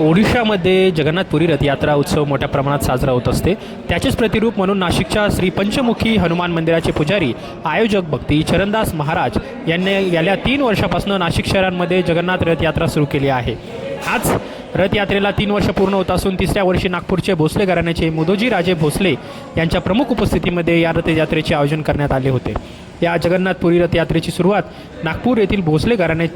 ओडिशामध्ये जगन्नाथपुरी रथयात्रा उत्सव मोठ्या प्रमाणात साजरा होत असते. त्याचेच प्रतिरूप म्हणून नाशिकच्या श्री पंचमुखी हनुमान मंदिराचे पुजारी आयोजक भक्ती चरणदास महाराज यांनी गेल्या तीन वर्षापासून नाशिक शहरांमध्ये जगन्नाथ रथयात्रा सुरू केली आहे. आज रथयात्रेला तीन वर्ष पूर्ण होत असून तिसऱ्या वर्षी नागपूरचे भोसले घराण्याचे मुदोजी राजे भोसले यांच्या प्रमुख उपस्थितीमध्ये या रथयात्रेचे आयोजन करण्यात आले होते. या जगन्नाथपुरी रथयात्रेची सुरुवात नागपूर येथील भोसले घराणे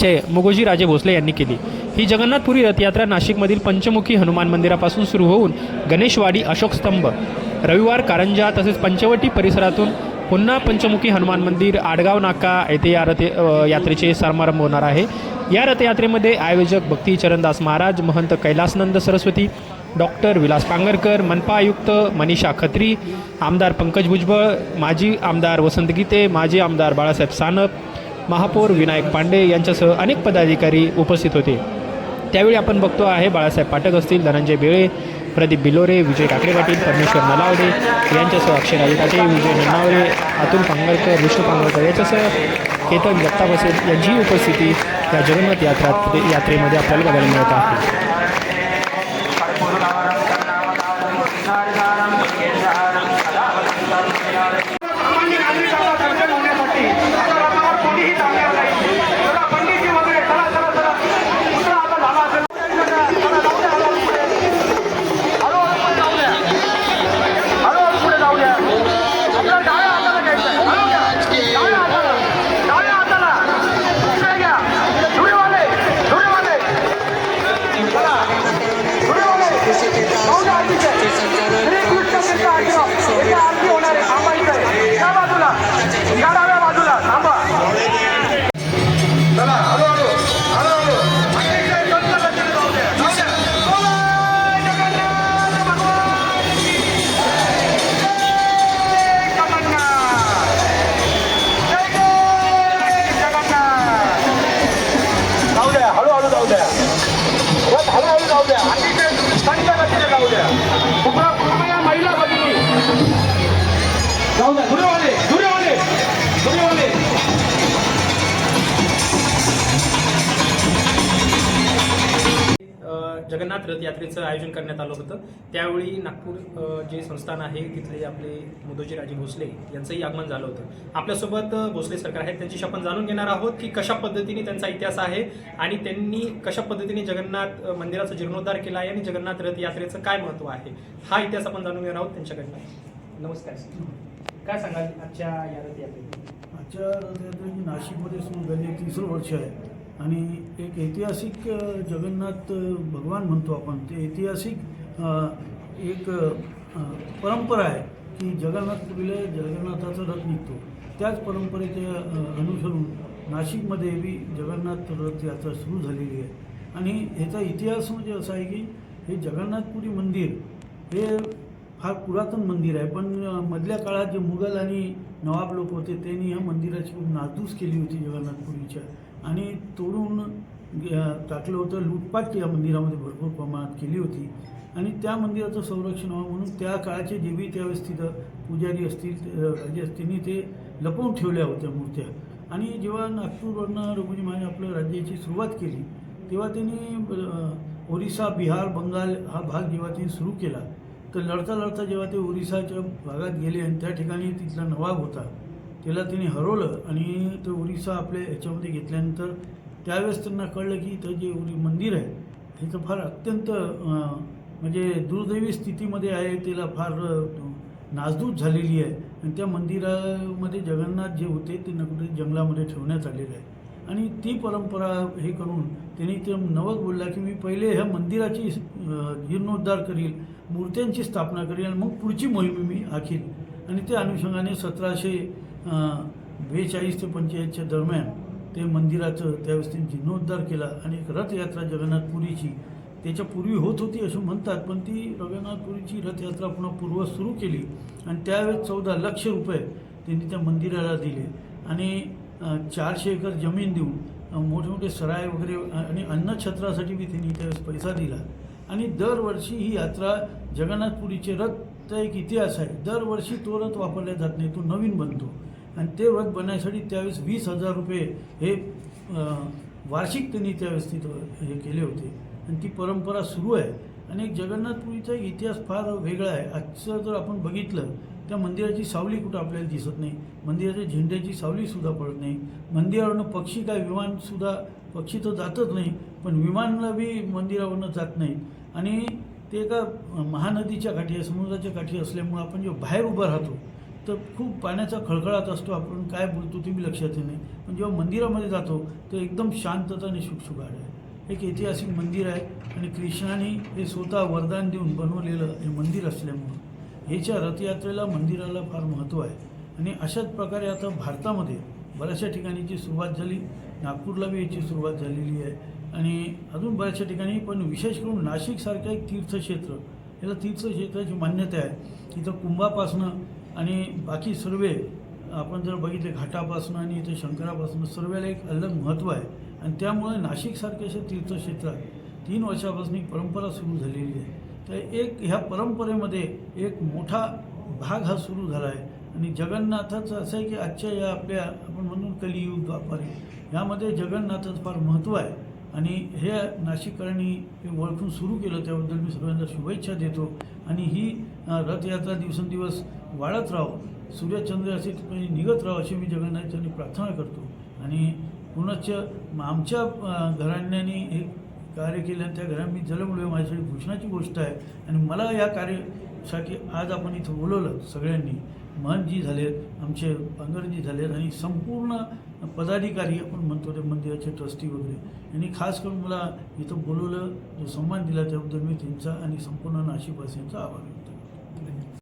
चे मुगोजी राजे भोसले यांनी केली. ही जगन्नाथपुरी रथयात्रा नाशिकमधील पंचमुखी हनुमान मंदिरापासून सुरू होऊन गणेशवाडी अशोक स्तंभ रविवार कारंजा तसेच पंचवटी परिसरातून पुन्हा पंचमुखी हनुमान मंदिर आडगाव नाका येथे या रथ यात्रेचे समारंभ होणार आहे. या रथयात्रेमध्ये आयोजक भक्ती चरणदास महाराज महंत कैलासनंद सरस्वती डॉक्टर विलास पांगरकर मनपा आयुक्त मनीषा खत्री आमदार पंकज भुजबळ माजी आमदार वसंत गीते माजी आमदार बाळासाहेब सानप महापौर विनायक पांडे यांच्यासह अनेक पदाधिकारी उपस्थित होते. त्यावेळी आपण बघतो आहे बाळासाहेब पाठक असतील धनंजय बेळे प्रदीप बिलोरे विजय ठाकरे पाटील परमेश्वर नलावडे यांच्यासह अक्षयराजे पाटील विजय नन्नावरे अतुल पांगळकर विष्णू पांगळकर याच्यासह केतन जगताप असेल यांचीही उपस्थिती या जगन्नाथ यात्रा यात्रेमध्ये आपल्याला बघायला मिळत आहे. जाऊ द्या जगन्नाथ रथ यात्रेचं आयोजन करण्यात आलं होतं. त्यावेळी नागपूर जे संस्थान आहे तिथले आपले मुदोजीराजे भोसले यांचंही आगमन झालं होतं. आपल्यासोबत भोसले सरकार आहेत त्यांची आपण जाणून घेणार आहोत की कशा पद्धतीने त्यांचा इतिहास आहे आणि त्यांनी कशा पद्धतीने जगन्नाथ मंदिराचा जीर्णोद्धार केला आहे आणि जगन्नाथ रथ यात्रेचं काय महत्त्व आहे? हा इतिहास आपण जाणून घेणार आहोत त्यांच्याकडनं. नमस्कार काय सांगाल आजच्या या रथ आजच्या आजच्या रथयात्रेची नाशिकमध्ये सुरू झाली तिसरं वर्ष आहे. आणि एक ऐतिहासिक जगन्नाथ भगवान म्हणतो आपण. ते ऐतिहासिक एक परंपरा आहे की जगन्नाथपुरीला जगन्नाथाचा रथ निघतो. त्याच परंपरेच्या अनुसरून नाशिकमध्ये बी जगन्नाथ रथ यात्रा सुरू झालेली आहे. आणि ह्याचा इतिहास म्हणजे असा आहे की हे जगन्नाथपुरी मंदिर हे फार पुरातन मंदिर आहे पण मधल्या काळात जे मुघल आणि नवाब लोक होते त्यांनी या मंदिराची खूप नासधूस केली होती जगन्नाथपुरीच्या. आणि तोडून टाकलं होतं लूटपाट या मंदिरामध्ये भरपूर प्रमाणात केली होती. आणि त्या मंदिराचं संरक्षण व्हावं म्हणून त्या काळाचे जे बी त्यावेळेस तिथं पुजारी असतील राजे असतील त्यांनी ते लपवून ठेवल्या होत्या मूर्त्या. आणि जेव्हा नागपूरवरनं रघुजी महाराज आपल्या राज्याची सुरुवात केली तेव्हा त्यांनी ओरिसा बिहार बंगाल हा भाग जेव्हा त्यांनी सुरू केला तर लढता लढता जेव्हा ते ओरिसाच्या भागात गेले आणि त्या ठिकाणी तिथला नवाब होता त्याला तिने हरवलं आणि ते ओरिसा आपल्या ह्याच्यामध्ये घेतल्यानंतर त्यावेळेस त्यांना कळलं की इथं जे ओरी मंदिर आहे हे तर फार अत्यंत म्हणजे दुर्दैवी स्थितीमध्ये आहे त्याला फार नाजदूत नासधूस झालेली आहे. आणि त्या मंदिरामध्ये जगन्नाथ जे होते ते नकुटे जंगलामध्ये ठेवण्यात आलेले आहे. आणि ती परंपरा हे करून त्यांनी ते नवक बोलला की मी पहिले ह्या मंदिराची जीर्णोद्धार करील मूर्त्यांची स्थापना करेल आणि मग पुढची मोहीम मी आखील आणि त्या अनुषंगाने सतराशे बेचाळीस ते पंचेचाळीसच्या दरम्यान ते मंदिराचं त्यावेळेस त्यांनी जीर्णोद्धार केला आणि एक रथयात्रा जगन्नाथपुरीची त्याच्या पूर्वी होत होती असं म्हणतात पण ती जगन्नाथपुरीची रथयात्रा पुन्हा पूर्व सुरू केली. आणि त्यावेळेस चौदा लक्ष रुपये त्यांनी त्या मंदिराला दिले. आणि चारशे एकर जमीन देऊन मोठे मोठमोठे सराय वगैरे आणि अन्नछत्रासाठी बी त्यांनी त्यावेळेस पैसा दिला. आणि दरवर्षी ही यात्रा जगन्नाथपुरीचे रथ एक इतिहास आहे. दरवर्षी तो रथ वापरला जात नाही तो नवीन बनतो. आणि ते रथ बनण्यासाठी त्यावेळेस वीस हजार रुपये हे वार्षिक त्यांनी त्यावेळेस तिथं हे केले होते. आणि ती परंपरा सुरू आहे. आणि एक जगन्नाथपुरीचा इतिहास फार वेगळा आहे. आजचं जर आपण बघितलं त्या मंदिराची सावली कुठं आपल्याला दिसत नाही. मंदिराच्या झेंड्याची सावलीसुद्धा पडत नाही. मंदिरावरनं पक्षी काय विमानसुद्धा पक्षी तर जातच नाही पण विमानला बी मंदिरावरनं जात नाही. आणि ते एका महानदीच्या काठी आहे समुद्राच्या काठी असल्यामुळं आपण जेव्हा बाहेर उभं राहतो तर खूप पाण्याचा खळखळाट असतो. आपण काय बोलतो ते बी लक्षात येत नाही. पण जेव्हा मंदिरामध्ये जातो तर एकदम शांतता आणि शुकशुकाट आहे. एक ऐतिहासिक मंदिर आहे आणि कृष्णाने हे स्वतः वरदान देऊन बनवलेलं हे मंदिर असल्यामुळं. ह्याच्या रथयात्रेला मंदिराला फार महत्त्व आहे. आणि अशाच प्रकारे आता भारतामध्ये बऱ्याचशा ठिकाणीची सुरुवात झाली नागपूरला बी याची सुरुवात झालेली आहे. आणि अजून बऱ्याचशा ठिकाणी पण विशेष करून नाशिकसारखं एक तीर्थक्षेत्र याला तीर्थक्षेत्राची मान्यता आहे. इथं कुंभापासनं आणि बाकी सर्व आपण जर बघितले घाटापासनं आणि इथे शंकरापासनं सर्वाला एक अलग महत्त्व आहे. आणि त्यामुळे नाशिकसारख्या अशा तीर्थक्षेत्रात तीन वर्षापासून एक परंपरा सुरू झालेली आहे. तर एक ह्या परंपरेमध्ये एक मोठा भाग हा सुरू झाला आहे आणि जगन्नाथाचं असं आहे की आजच्या या आपल्या आपण म्हणून कलियुग द्वापारी यामध्ये जगन्नाथाचं फार महत्त्व आहे. आणि हे नाशिककरांनी हे ओळखून सुरू केलं त्याबद्दल मी सर्वांना शुभेच्छा देतो. आणि ही रथयात्रा दिवसेंदिवस वाढत राहो. सूर्यचंद्र असे निघत राहो अशी मी जगन्नाथांनी प्रार्थना करतो. आणि पुनश्च आमच्या घराण्यानी हे कार्य केलं आणि त्या घरात मी जलमुळे माझ्यासाठी भूषणाची गोष्ट आहे. आणि मला या कार्यासाठी आज आपण इथं बोलवलं सगळ्यांनी. महनजी झालेत आमचे पांगरजी झालेत आणि संपूर्ण पदाधिकारी आपण म्हणतो ते मंदिराचे ट्रस्टी वगैरे. यांनी खास करून मला इथं बोलवलं जो सन्मान दिला त्याबद्दल मी त्यांचा आणि संपूर्ण नाशिकवासियांचा आभार व्यक्त